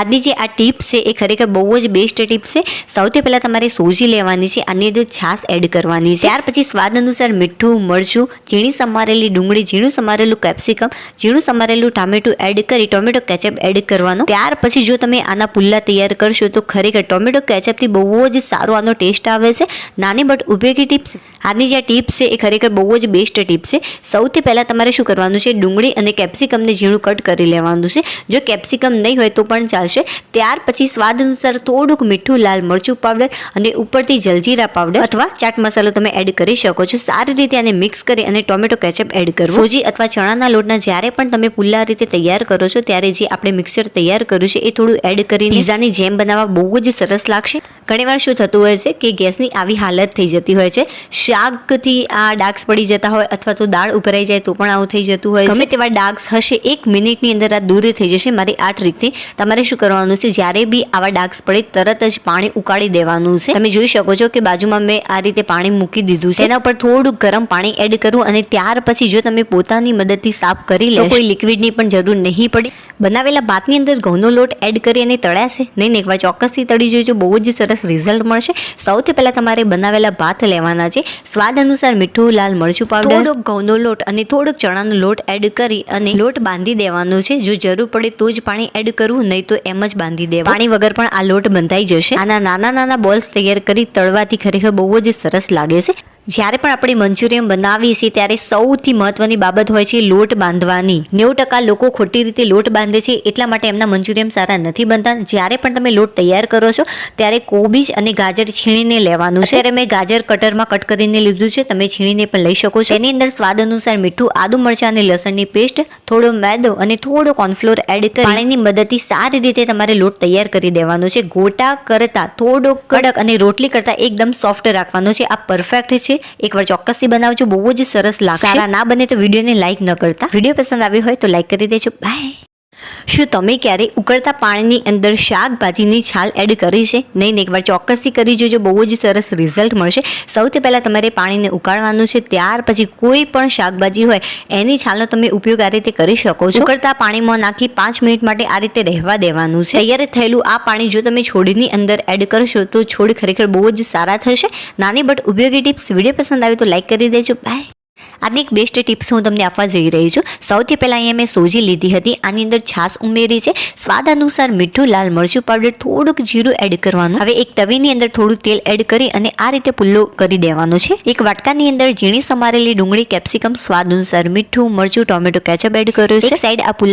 આજની જે આ ટિપ્સ છે, એ ખરેખર બહુ જ બેસ્ટ ટીપ છે. સૌથી પહેલાં તમારે સોજી લેવાની છે, આની અંદર છાશ એડ કરવાની છે. ત્યાર પછી સ્વાદ અનુસાર મીઠું, મરચું, ઝીણી સમારેલી ડુંગળી, ઝીણું સમારેલું કેપ્સિકમ ઝીણું સમારેલું ટામેટું એડ કરી ટોમેટો કેચઅપ એડ કરવાનો. ત્યાર પછી જો તમે આના પુલ્લા તૈયાર કરશો, તો ખરેખર ટોમેટો કેચઅપથી બહુ જ સારો આનો ટેસ્ટ આવે છે. નાની બટ ઉપયોગી ટિપ્સ આજની જે ટીપ છે, એ ખરેખર બહુ જ બેસ્ટ ટીપ છે. સૌથી પહેલાં તમારે શું કરવાનું છે, ડુંગળી અને કેપ્સિકમને ઝીણું કટ કરી લેવાનું છે. જો કેપ્સિકમ નહીં હોય તો પણ ચાલશે ત્યાર પછી સ્વાદ અનુસાર થોડુંક મીઠું, લાલ મરચું પાવડર અને ઉપરથી જલજીરા પાવડર અથવા ચાટ મસાલો તમે એડ કરી શકો છો. સારી રીતે આને મિક્સ કરી અને ટોમેટો કેચઅપ એડ કરવું. સોજી અથવા ચણાના લોટના જ્યારે પણ તમે પુલ્લા રીતે તૈયાર કરો છો, ત્યારે જે આપણે મિક્સર તૈયાર કર્યું છે, એ થોડું એડ કરી પીઝાની જેમ બનાવવા બહુ જ સરસ લાગશે. ઘણીવાર શું થતું હોય છે કે ગેસની આવી હાલત થઈ જતી હોય છે. શાકથી આ ડાગ્સ પડી જતા હોય અથવા તો દાળ ઉભરાઈ જાય તો પણ આવું થઈ જતું હોય ગમે તેવા ડાગ્સ હશે, એક મિનિટની અંદર આ દૂર થઈ જશે. મારી આ ટ્રીકથી તમારે શું કરવાનું છે? જ્યારે બી આવા ડાગ્સ પડે તરત જ પાણી ઉકાળી દેવાનું છે. તમે જોઈ શકો છો કે બાજુમાં મેં આ રીતે પાણી મૂકી દીધું છે. એના ઉપર થોડું ગરમ પાણી એડ કરવું અને ત્યાર પછી જો તમે પોતાની મદદથી સાફ કરી લે કોઈ લિક્વિડની પણ જરૂર નહીં પડે. બનાવેલા ભાતની અંદર ઘઉંનો લોટ એડ કરી અને તળ્યા છે. નહીં એકવાર ચોક્કસથી તળી જોઈજો બહુ જ સરસ રિઝલ્ટ મળશે. સૌથી પહેલાં તમારે બનાવેલા ભાત લેવાના છે. સ્વાદ અનુસાર મીઠું લાલ મરચું પાવડર થોડોક ઘઉંનો લોટ અને થોડોક ચણાનો લોટ એડ કરી અને લોટ બાંધી દેવાનો છે. જો જરૂર પડે તો જ પાણી એડ કરવું નહીં તો એમ જ બાંધી દેવા. પાણી વગર પણ આ લોટ બંધાઈ જશે. આના નાના નાના બોલ્સ તૈયાર કરી તળવાથી ખરેખર બહુ જ સરસ લાગે છે. જ્યારે પણ આપણે મંચુરિયન બનાવીએ છીએ ત્યારે સૌથી મહત્વની બાબત હોય છે લોટ બાંધવાની. નેવું ટકા લોકો ખોટી રીતે લોટ બાંધે છે, એટલા માટે એમના મંચુરિયન સારા નથી બનતા. જ્યારે પણ તમે લોટ તૈયાર કરો છો, ત્યારે કોબીજ અને ગાજર છીણીને લેવાનું છે. ત્યારે મેં ગાજર કટરમાં કટ કરીને લીધું છે, તમે છીણીને પણ લઈ શકો છો. એની અંદર સ્વાદ અનુસાર મીઠું, આદુ મરચાં અને લસણની પેસ્ટ, થોડો મેદો અને થોડો કોર્નફ્લોર એડ કરી પાણીની મદદથી સારી રીતે તમારે લોટ તૈયાર કરી દેવાનો છે. ગોટા કરતા થોડો કડક અને રોટલી કરતા એકદમ સોફ્ટ રાખવાનો છે. આ પરફેક્ટ છે. એકવાર ચોક્કસથી બનાવજો. બહુ જ સરસ લાગશે. સારા ના બને તો વિડીયોને લાઈક ન કરતા. વીડિયો પસંદ આવ્યો હોય તો લાઈક કરી દેજો. બાય શું તમે ક્યારેય ઉકળતા પાણીની અંદર શાકભાજીની છાલ એડ કરી છે? નહીં એકવાર ચોક્કસથી કરી જોજો. બહુ જ સરસ રિઝલ્ટ મળશે. સૌથી પહેલાં તમારે પાણીને ઉકાળવાનું છે. ત્યાર પછી કોઈ પણ શાકભાજી હોય, એની છાલનો તમે ઉપયોગ આ રીતે કરી શકો છો. ઉકળતા પાણીમાં નાખી પાંચ મિનિટ માટે આ રીતે રહેવા દેવાનું છે. તૈયાર થયેલું આ પાણી જો તમે છોડની અંદર એડ કરશો, તો છોડ ખરેખર બહુ જ સારા થશે. નાની બટ ઉપયોગી ટિપ્સ વીડિયો પસંદ આવે તો લાઇક કરી દેજો. બાય આજની એક બેસ્ટ ટિપ્સ હું તમને આપવા જઈ રહી છું. સૌથી પહેલાં અહીંયા મેં સોજી લીધી હતી. આની અંદર છાશ ઉમેરી છે. સ્વાદ અનુસાર મીઠું, લાલ મરચું પાવડર થોડુંક જીરું એડ કરવાનું. હવે એક તવીની અંદર થોડું તેલ એડ કરી અને આ રીતે પુલ્લો કરી દેવાનો છે. એક વાટકાની અંદર ઝીણી સમારેલી ડુંગળી કેપ્સિકમ સ્વાદ અનુસાર મીઠું, મરચું ટોમેટો કેચઅપ એડ કર્યું છે. સાઈડ આ પુલ્લા